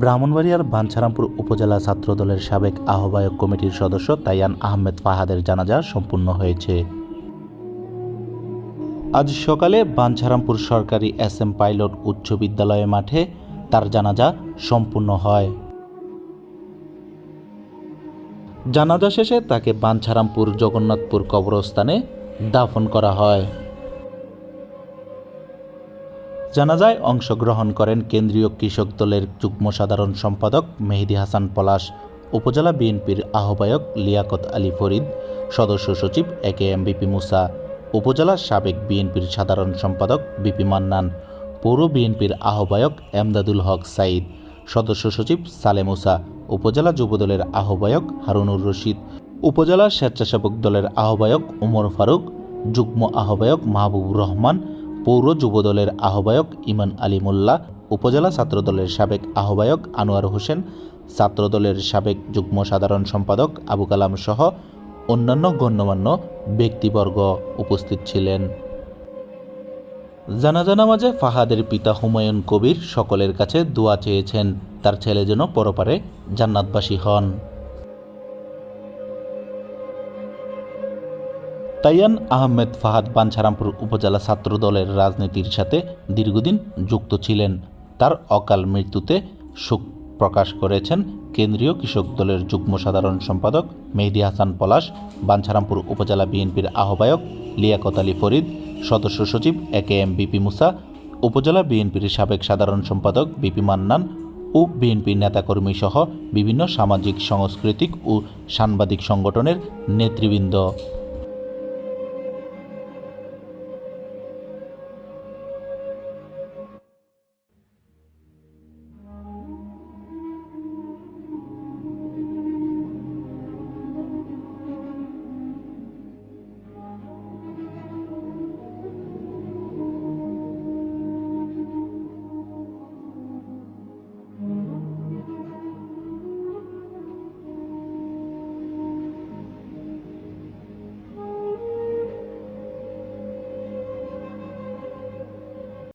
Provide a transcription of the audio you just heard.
ব্রাহ্মণবাড়িয়ার বাঞ্ছারামপুর উপজেলা ছাত্রদলের সাবেক আহ্বায়ক কমিটির সদস্য তাইয়ান আহমেদ ফাহাদের জানাজা সম্পূর্ণ হয়েছে। আজ সকালে বাঞ্ছারামপুর সরকারি এস এম পাইলট উচ্চ বিদ্যালয় মাঠে তার জানাজা সম্পূর্ণ হয়। জানাজা শেষে তাকে বাঞ্ছারামপুর জগন্নাথপুর কবরস্থানে দাফন করা হয়। জানাজায় অংশগ্রহণ করেন কেন্দ্রীয় কৃষক দলের যুগ্ম সাধারণ সম্পাদক মেহেদি হাসান পলাশ, উপজেলা বিএনপির আহ্বায়ক লিয়াকত আলী ফরিদ, সদস্য সচিব এ কে এম বিপি মুসা উপজেলার সাবেক বিএনপির সাধারণ সম্পাদক বিপি মান্নান, পৌর বিএনপির আহ্বায়ক এমদাদুল হক সাইদ সদস্য সচিব সালে মুসা উপজেলা যুবদলের আহ্বায়ক হারুনুর রশিদ, উপজেলা স্বেচ্ছাসেবক দলের আহ্বায়ক উমর ফারুক, যুগ্ম আহ্বায়ক মাহবুবুর রহমান পৌর যুবদলের আহ্বায়ক ইমান আলী মোল্লা, উপজেলা ছাত্রদলের সাবেক আহ্বায়ক আনোয়ার হোসেন, ছাত্রদলের সাবেক যুগ্ম সাধারণ সম্পাদক আবু কালাম সহ অন্যান্য গণ্যমান্য ব্যক্তিবর্গ উপস্থিত ছিলেন। জানাজা নামাজে ফাহাদের পিতা হুমায়ুন কবির সকলের কাছে দোয়া চেয়েছেন, তার ছেলে যেন পরপারে জান্নাতবাসী হন। তাইয়ান আহমেদ ফাহাদ বাঞ্ছারামপুর উপজেলা ছাত্র দলের রাজনীতির সাথে দীর্ঘদিন যুক্ত ছিলেন। তার অকাল মৃত্যুতে শোক প্রকাশ করেছেন কেন্দ্রীয় কৃষক দলের যুগ্ম সাধারণ সম্পাদক মেহেদি হাসান পলাশ, বাঞ্ছারামপুর উপজেলা বিএনপির আহ্বায়ক লিয়াকত আলী ফরিদ, সদস্য সচিব এ কে এম বিপি মুসা, উপজেলা বিএনপির সাবেক সাধারণ সম্পাদক বিপি মান্নান ও বিএনপির নেতাকর্মী সহ বিভিন্ন সামাজিক, সাংস্কৃতিক ও সাংবাদিক সংগঠনের নেতৃবৃন্দ।